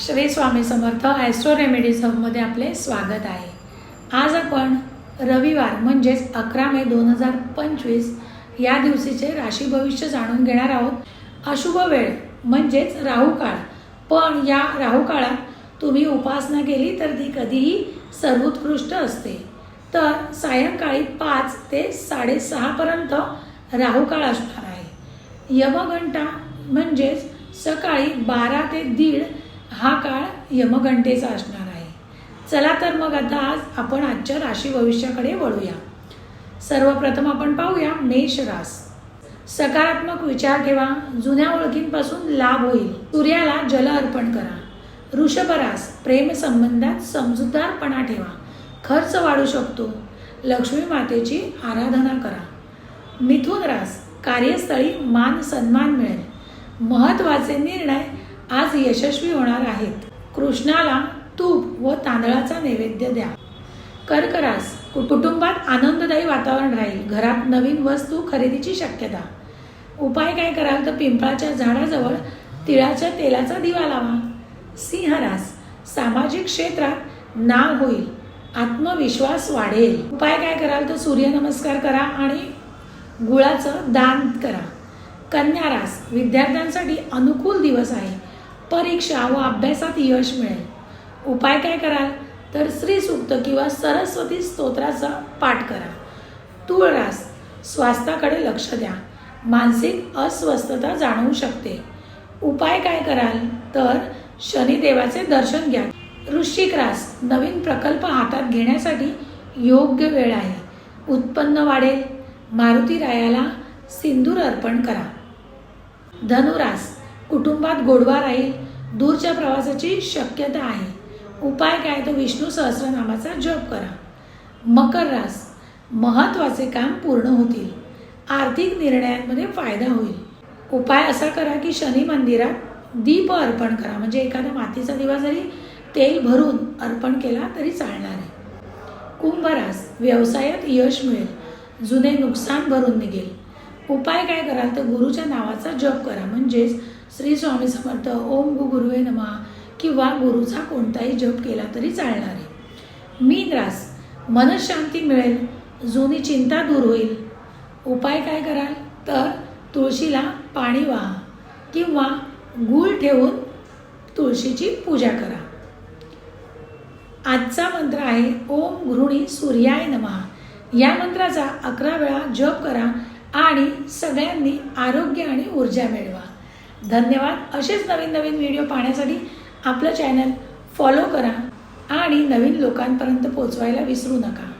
Shri Swami Samarth astro remedies हबमध्ये आपले स्वागत आहे. आज आपण रविवार म्हणजेच अकरा मे दोन हजार पंचवीस या दिवशीचे राशी भविष्य जाणून घेणार आहोत. अशुभ वेळ म्हणजेच राहूकाळ पण या राहूकाळात तुम्ही उपासना केली तर ती कधीही सर्वोत्कृष्ट असते. तर सायंकाळी पाच ते साडेसहापर्यंत राहूकाळ असणार आहे. यमघंटा म्हणजेच सकाळी बारा ते दीड हा काळ यमघंटेचा असणार आहे. चला तर मग आता आज आपण आजच्या राशी भविष्याकडे वळूया. सर्वप्रथम आपण पाहूया मेष रास. सकारात्मक विचार ठेवा. जुन्या ओळखींपासून लाभ होईल. सूर्याला जल अर्पण करा. ऋषभरास प्रेमसंबंधात प्रेम संबंधात समजूतदारपणा ठेवा. खर्च वाढू शकतो. लक्ष्मी मातेची आराधना करा. मिथुन रास कार्यस्थळी मान सन्मान मिळेल. महत्त्वाचे निर्णय आज यशस्वी होणार आहेत. कृष्णाला तूप व तांदळाचा नैवेद्य द्या. कर्करास कुटुंबात आनंददायी वातावरण राहील. घरात नवीन वस्तू खरेदीची शक्यता. उपाय काय कराल तर पिंपळाच्या झाडाजवळ तिळाच्या तेलाचा दिवा लावा. सिंहरास सामाजिक क्षेत्रात नाव होईल. आत्मविश्वास वाढेल. उपाय काय कराल तर सूर्यनमस्कार करा आणि गुळाचं दान करा. कन्या रास विद्यार्थ्यांसाठी अनुकूल दिवस आहे. परीक्षा व अभ्यासात यश मिळेल. उपाय काय कराल? तर श्री किंवा सरस्वती स्तोत्राचा पाठ करा. तुळरास स्वास्थ्याकडे लक्ष द्या. मानसिक अस्वस्थता जाणवू शकते. उपाय काय कराल? तर शनिदेवाचे दर्शन घ्या. वृश्चिक रास नवीन प्रकल्प हातात घेण्यासाठी योग्य वेळ आहे. उत्पन्न वाढेल. मारुती रायाला सिंदूर अर्पण करा. धनुरास कुटुंबात गोडवा राहील दूरच्या प्रवासाची शक्यता आहे. उपाय काय तर विष्णू सहस्रनामाचा जप करा. मकर रास महत्त्वाचे काम पूर्ण होतील. आर्थिक निर्णयांमध्ये फायदा होईल. उपाय असा करा की शनी मंदिरात दीप अर्पण करा. म्हणजे एखादा मातीचा दिवा जरी तेल भरून अर्पण केला तरी चालणार आहे. कुंभरास व्यवसायात यश मिळेल. जुने नुकसान भरून निघेल. उपाय काय कराल तर गुरुच्या नावाचा जप करा. म्हणजेच श्री स्वामी समर्थ ओम गु गुरुवे नमा किंवा गुरुचा कोणताही जप केला तरी चालणार आहे. मीन रास मनशांती मिळेल जुनी चिंता दूर होईल. उपाय काय कराल तर तुळशीला पाणी वाहा किंवा गूळ ठेवून तुळशीची पूजा करा. आजचा मंत्र आहे ओम घृणी सूर्याय नमा. या मंत्राचा अकरा वेळा जप करा. आणि सगळ्यांनी आरोग्य आणि ऊर्जा मिळवा. धन्यवाद. असेच नवीन नवीन व्हिडिओ पाहण्यासाठी आपलं चॅनल फॉलो करा आणि नवीन लोकांपर्यंत पोचवायला विसरू नका.